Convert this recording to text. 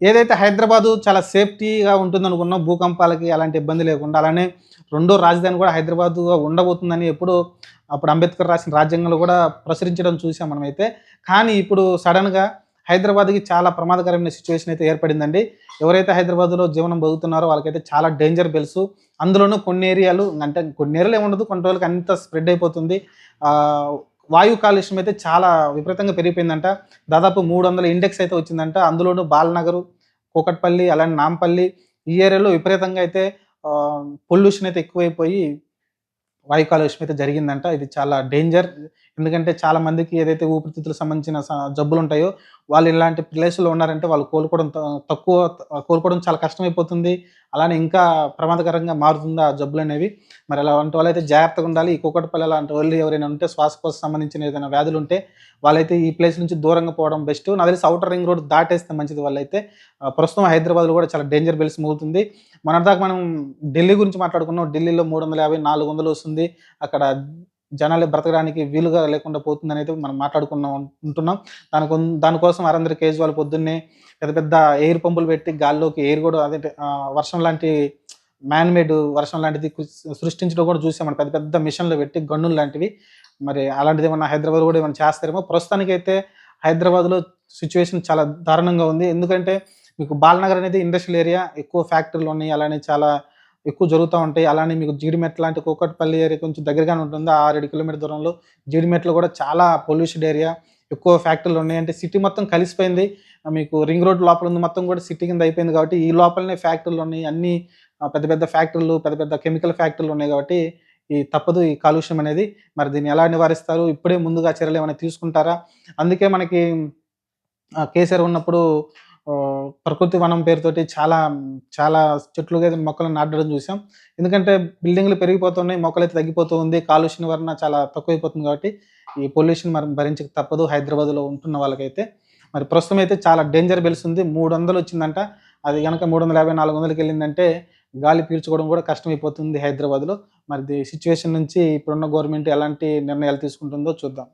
ఏదైతే హైదరాబాదు చాలా సేఫ్టీగా ఉంటుందనుకున్నా భూకంపాలకి అలాంటి ఇబ్బంది లేకుండా అలానే రెండో రాజధాని కూడా హైదరాబాద్గా ఉండబోతుందని ఎప్పుడు అప్పుడు అంబేద్కర్ రాసిన రాజ్యాంగంలో కూడా ప్రసరించడం చూసాం మనమైతే. కానీ ఇప్పుడు సడన్గా హైదరాబాద్కి చాలా ప్రమాదకరమైన సిచ్యువేషన్ అయితే ఏర్పడిందండి. ఎవరైతే హైదరాబాద్లో జీవనం బతుకుతున్నారో వాళ్ళకైతే చాలా డేంజర్ బెల్స్ అందులోనూ కొన్ని ఏరియాలు అంటే కొన్ని ఏరియాలు ఏముండదు కొన్ని రోజులకి అంత స్ప్రెడ్ అయిపోతుంది. వాయు కాలుష్యం అయితే చాలా విపరీతంగా పెరిగిపోయిందంట. దాదాపు మూడు వందల ఇండెక్స్ అయితే వచ్చిందంట. అందులోనూ బాలనగరు కూకట్పల్లి అలాంటి నాంపల్లి ఈ ఏరియాలో విపరీతంగా అయితే పొల్యూషన్ అయితే ఎక్కువైపోయి వాయు కాలుష్యం అయితే జరిగిందంట. ఇది చాలా డేంజర్. ఎందుకంటే చాలా మందికి ఏదైతే ఊపిరితిత్తులకు సంబంధించిన స- జబ్బులు ఉంటాయో వాళ్ళు ఇలాంటి ప్లేస్లో ఉన్నారంటే వాళ్ళు కోలుకోవడం తక్కువ కోలుకోవడం చాలా కష్టమైపోతుంది. అలానే ఇంకా ప్రమాదకరంగా మారుతుంది ఆ జబ్బులు అనేవి మరి అలాంటి వాళ్ళైతే జాగ్రత్తగా ఉండాలి. ఈ కూకట్పల్లి అలాంటి వాళ్ళు ఎవరైనా ఉంటే శ్వాసకోశ సంబంధించిన ఏదైనా వ్యాధులు ఉంటే వాళ్ళైతే ఈ ప్లేస్ నుంచి దూరంగా పోవడం బెస్ట్. నా తెలిసి అవుటర్ రింగ్ రోడ్ దాటేస్తే మంచిది వాళ్ళైతే. ప్రస్తుతం హైదరాబాద్లో కూడా చాలా డేంజర్ బెల్స్ మోగుతుంది. మొన్నటిదాకా మనం ఢిల్లీ గురించి మాట్లాడుకున్నాం. ఢిల్లీలో మూడు వందల యాభై నాలుగు వందలు వస్తుంది. అక్కడ జనాలు బ్రతకడానికి వీలుగా లేకుండా పోతుంది అనేది మనం మాట్లాడుకున్నాం ఉంటున్నాం. దాని దానికోసం అరందరి కేజ్రీవాల్ పొద్దున్నే పెద్ద పెద్ద ఎయిర్ పంపులు పెట్టి గాల్లోకి ఎయిర్ కూడా అదే వర్షం లాంటి మ్యాన్ మేడ్ వర్షం లాంటిది సృష్టించడం కూడా చూసాం పెద్ద పెద్ద మిషన్లు పెట్టి గన్నులు లాంటివి. మరి అలాంటిది ఏమన్నా హైదరాబాద్ కూడా ఏమైనా చేస్తారేమో? ప్రస్తుతానికైతే హైదరాబాద్లో సిచ్యువేషన్ చాలా దారుణంగా ఉంది. ఎందుకంటే మీకు బాలనగర్ అనేది ఇండస్ట్రియల్ ఏరియా. ఎక్కువ ఫ్యాక్టరీలు ఉన్నాయి. అలానే చాలా ఎక్కువ జరుగుతూ ఉంటాయి. అలానే మీకు జీడిమెట్ లాంటి కూకట్పల్లి ఏరియా కొంచెం దగ్గరగానే ఉంటుంది. ఆ ఆరేడు కిలోమీటర్ దూరంలో జీడిమెట్లో కూడా చాలా పొల్యూషన్ ఏరియా ఎక్కువ ఫ్యాక్టరీలు ఉన్నాయి. అంటే సిటీ మొత్తం కలిసిపోయింది. మీకు రింగ్ రోడ్ లోపల ఉంది. మొత్తం కూడా సిటీ కింద అయిపోయింది కాబట్టి ఈ లోపలనే ఫ్యాక్టరీలు ఉన్నాయి. అన్ని పెద్ద పెద్ద ఫ్యాక్టరీలు పెద్ద పెద్ద కెమికల్ ఫ్యాక్టరీలు ఉన్నాయి కాబట్టి ఈ తప్పదు ఈ కాలుష్యం అనేది. మరి దీన్ని ఎలా నివారిస్తారు? ఇప్పుడే ముందుగా చర్యలు ఏమైనా తీసుకుంటారా? అందుకే మనకి ఆ, కేసీఆర్ ఉన్నప్పుడు ప్రకృతి వనం పేరుతోటి చాలా చాలా చెట్లు మొక్కలను నాటడం చూసాం. ఎందుకంటే బిల్డింగ్లు పెరిగిపోతున్నాయి మొక్కలు అయితే తగ్గిపోతూ ఉంది కాలుష్యం వలన చాలా తక్కువైపోతుంది కాబట్టి ఈ పొల్యూషన్ మరి భరించక తప్పదు హైదరాబాద్లో ఉంటున్న వాళ్ళకైతే. మరి ప్రస్తుతం అయితే చాలా డేంజర్ బెల్స్ ఉంది. మూడు వందలు వచ్చిందంట. అది కనుక మూడు వందల యాభై నాలుగు వందలకి వెళ్ళిందంటే గాలి పీల్చుకోవడం కూడా కష్టమైపోతుంది హైదరాబాద్లో. మరి సిచ్యువేషన్ నుంచి ఇప్పుడున్న గవర్నమెంట్ ఎలాంటి నిర్ణయాలు తీసుకుంటుందో చూద్దాం.